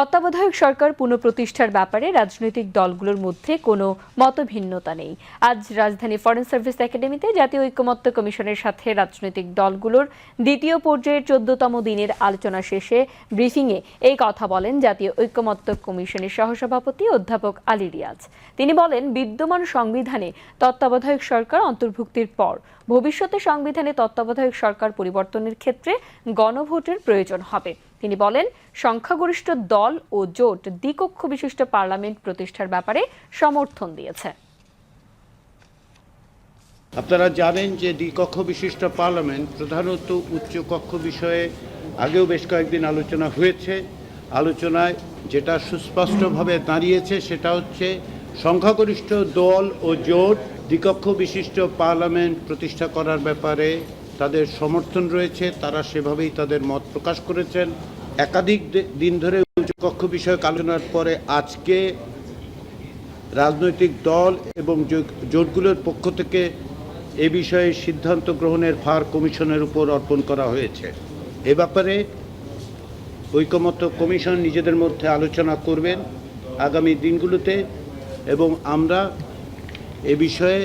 তত্ত্বাবধায়ক সরকার পুনঃপ্রতিষ্ঠার ব্যাপারে রাজনৈতিক দলগুলোর মধ্যে কোনো মতভিন্নতা নেই। আজ রাজধানী ফরেন সার্ভিস একাডেমিতে জাতীয় ঐকমত্য কমিশনের সাথে রাজনৈতিক দলগুলোর দ্বিতীয় পর্যায়ের চোদ্দতম দিনের আলোচনা শেষে ব্রিফিংয়ে এই কথা বলেন জাতীয় ঐকমত্য কমিশনের সহসভাপতি অধ্যাপক আলী রিয়াজ। তিনি বলেন, বিদ্যমান সংবিধানে তত্ত্বাবধায়ক সরকার অন্তর্ভুক্তির পর ভবিষ্যতে সংবিধানে তত্ত্বাবধায়ক সরকার পরিবর্তনের ক্ষেত্রে গণভোটের প্রয়োজন হবে। তিনি বলেন, সংখ্যাগরিষ্ঠ দল ও জোট দ্বিকক্ষ বিশিষ্ট পার্লামেন্ট প্রতিষ্ঠার ব্যাপারে সমর্থন দিয়েছে। আপনারা জানেন যে দ্বিকক্ষ বিশিষ্ট পার্লামেন্ট প্রধানত উচ্চ কক্ষ বিষয়ে আগেও বেশ কয়েকদিন আলোচনা হয়েছে। আলোচনায় যেটা সুস্পষ্টভাবে দাঁড়িয়েছে সেটা হচ্ছে, সংখ্যাগরিষ্ঠ দল ও জোট দ্বিকক্ষ বিশিষ্ট পার্লামেন্ট প্রতিষ্ঠা করার ব্যাপারে তাদের সমর্থন রয়েছে, তারা সেভাবেই তাদের মত প্রকাশ করেছেন। একাধিক দিন ধরে উচ্চকক্ষ বিষয়ক আলোচনার পরে আজকে রাজনৈতিক দল এবং জোটগুলোর পক্ষ থেকে এ বিষয়ে সিদ্ধান্ত গ্রহণের ভার কমিশনের উপর অর্পণ করা হয়েছে। এ ব্যাপারে ঐকমত্য কমিশন নিজেদের মধ্যে আলোচনা করবেন আগামী দিনগুলোতে এবং আমরা এ বিষয়ে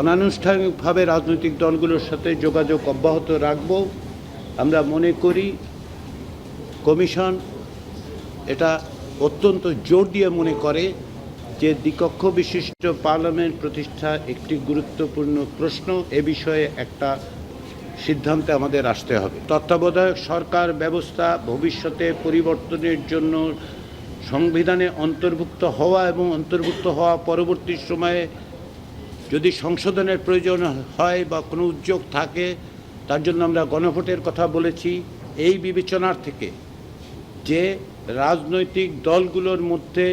অনানুষ্ঠানিকভাবে রাজনৈতিক দলগুলোর সাথে যোগাযোগ অব্যাহত রাখব। আমরা মনে করি, কমিশন এটা অত্যন্ত জোর দিয়ে মনে করে যে দ্বিকক্ষ বিশিষ্ট পার্লামেন্ট প্রতিষ্ঠা একটি গুরুত্বপূর্ণ প্রশ্ন। এ বিষয়ে একটা সিদ্ধান্তে আমাদের আসতে হবে। তত্ত্বাবধায়ক সরকার ব্যবস্থা ভবিষ্যতে পরিবর্তনের জন্য সংবিধানে অন্তর্ভুক্ত হওয়া এবং অন্তর্ভুক্ত হওয়া পরবর্তী সময়ে যদি সংশোধনের প্রয়োজন হয় বা কোনো উদ্যোগ থাকে, তার জন্য আমরা গণভোটের কথা বলেছি। এই বিবেচনার থেকে যে রাজনৈতিক দলগুলোর মধ্যে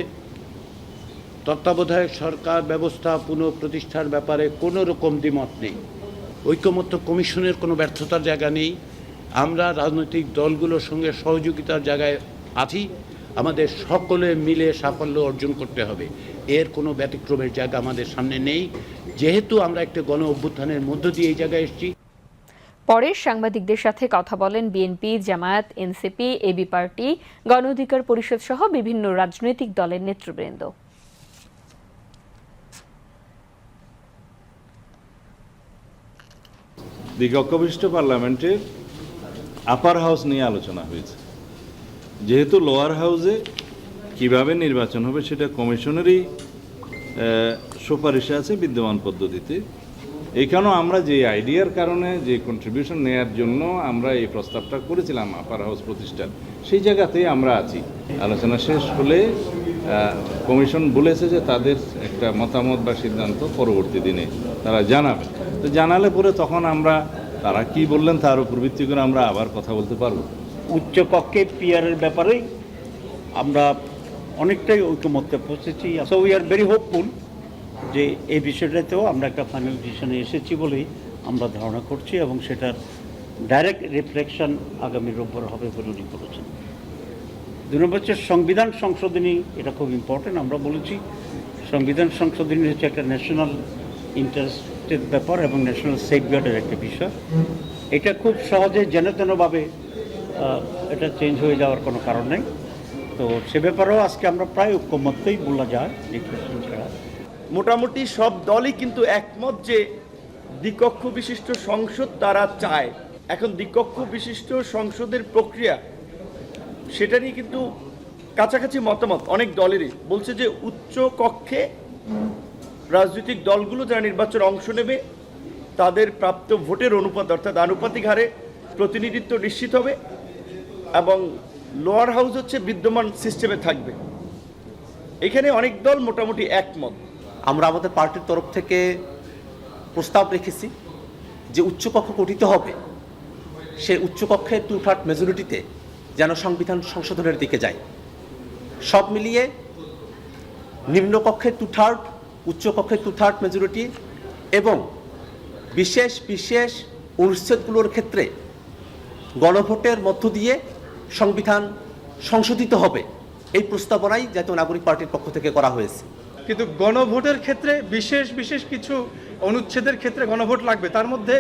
তত্ত্বাবধায়ক সরকার ব্যবস্থা পুনঃপ্রতিষ্ঠার ব্যাপারে কোনো রকম দ্বিমত নেই। ঐকমত্য কমিশনের কোনো ব্যর্থতার জায়গা নেই। আমরা রাজনৈতিক দলগুলোর সঙ্গে সহযোগিতার জায়গায় আছি। আমাদের সকলে মিলে সাফল্য অর্জন করতে হবে। এর কোনো ব্যতিক্রমের জায়গা আমাদের সামনে নেই। যেহেতু আমরা একটা গণ অভ্যুত্থানের মধ্য দিয়ে এই জায়গায় এসেছি। পরে সাংবাদিকদের সাথে কথা বলেন BNP Jamaat NCP AB party Gono Odhikar Parishad সহ বিভিন্ন রাজনৈতিক দলের নেতৃবৃন্দ। দ্বিকক্ষবিষ্ট পার্লামেন্টের আপার হাউস নিয়ে আলোচনা হয়েছে। যেহেতু লোয়ার হাউসে কীভাবে নির্বাচন হবে সেটা কমিশনেরই সুপারিশে আছে বিদ্যমান পদ্ধতিতে। এখানেও আমরা যে আইডিয়ার কারণে যে কন্ট্রিবিউশন নেয়ার জন্য আমরা এই প্রস্তাবটা করেছিলাম আপার হাউস প্রতিষ্ঠার, সেই জায়গাতেই আমরা আছি। আলোচনা শেষ হলে কমিশন বলেছে যে তাদের একটা মতামত বা সিদ্ধান্ত পরবর্তী দিনে তারা জানাবে। তো জানালে পরে তখন আমরা তারা কি বললেন তার উপর ভিত্তি করে আমরা আবার কথা বলতে পারব। উচ্চ কক্ষে পিয়ারের ব্যাপারে আমরা অনেকটাই ঐকমত্যে পৌঁছেছি। So we are very hopeful যে এই বিষয়টাতেও আমরা একটা ফাইনাল ডিসিশনে এসেছি বলেই আমরা ধারণা করছি এবং সেটার ডাইরেক্ট রিফ্লেকশন আগামী রোববার হবে বলে উনি বলেছেন। দুই নম্বর হচ্ছে সংবিধান সংশোধনী, এটা খুব ইম্পর্টেন্ট আমরা বলেছি। সংবিধান সংশোধনী হচ্ছে একটা ন্যাশনাল ইন্টারেস্টের ব্যাপার এবং ন্যাশনাল সেফগার্ডের একটা বিষয়। এটা খুব সহজে যেন তেনভাবে এটা চেঞ্জ হয়ে যাওয়ার কোনো কারণ নেই। তো সে ব্যাপারেও আজকে আমরা প্রায় ঐক্যমত্যই বলা যায় মোটামুটি সব দলই কিন্তু একমত যে দ্বিকক্ষ বিশিষ্ট সংসদ তারা চায়। এখন দ্বিকক্ষ বিশিষ্ট সংসদের প্রক্রিয়া, সেটা নিয়ে কিন্তু কাছাকাছি মতামত অনেক দলেরই। বলছে যে উচ্চ কক্ষে রাজনৈতিক দলগুলো যারা নির্বাচনে অংশ নেবে, তাদের প্রাপ্ত ভোটের অনুপাত অর্থাৎ আনুপাতিক হারে প্রতিনিধিত্ব নিশ্চিত হবে। এবং লোয়ার হাউস হচ্ছে বিদ্যমান সিস্টেমে থাকবে। এখানে অনেক দল মোটামুটি একমত। আমরা আমাদের পার্টির তরফ থেকে প্রস্তাব রেখেছি যে উচ্চকক্ষ গঠিত হবে। সে উচ্চকক্ষের টু থার্ড মেজরিটিতে যেন সংবিধান সংশোধনের দিকে যায়। সব মিলিয়ে নিম্নকক্ষে টু থার্ড উচ্চকক্ষের টু থার্ড মেজরিটি এবং বিশেষ বিশেষ অনুচ্ছেদগুলোর ক্ষেত্রে গণভোটের মধ্য দিয়ে সংবিধান সংশোধিত হবে। এই প্রস্তাবনাই জাতীয় নাগরিক পার্টির পক্ষ থেকে করা হয়েছে। কিন্তু গণভোটের ক্ষেত্রে বিশেষ বিশেষ কিছু অনুচ্ছেদের ক্ষেত্রে গণভোট লাগবে। তার মধ্যে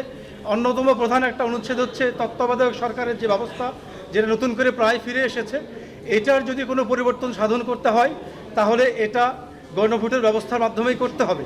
অন্যতম প্রধান একটা অনুচ্ছেদ হচ্ছে তত্ত্বাবধায়ক সরকারের যে ব্যবস্থা, যেটা নতুন করে প্রায় ফিরে এসেছে, এটার যদি কোনো পরিবর্তন সাধন করতে হয়, তাহলে এটা গণভোটের ব্যবস্থার মাধ্যমেই করতে হবে।